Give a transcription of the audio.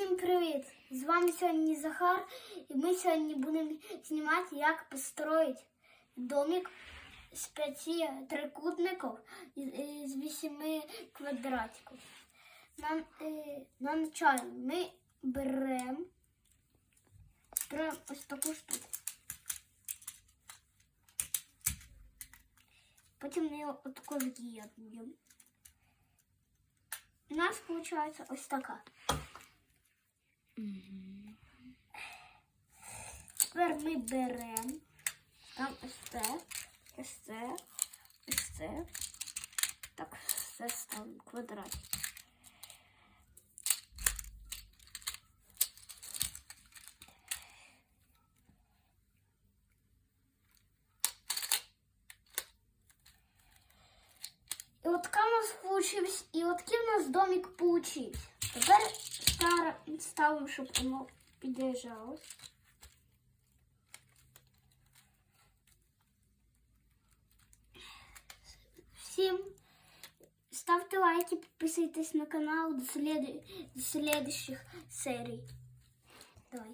Всім привіт! З вами сьогодні Захар, і ми сьогодні будемо знімати, як построїти домик з п'яти трикутників з вісіми квадратиків. На, е, на начало ми беремо беремо ось таку штуку. Потім ми його отако з'єднуємо. У нас виходить ось така. Тепер ми беремо там ось це, ось це, ось це. Так, все ставимо квадрат. І от така у нас получився, і от такий у нас домик получився. Тепер стар- ставимо, щоб воно під'їжджалось. Всім ставте лайки, підписуйтесь на канал до, слід... до слідчих серій. Давай.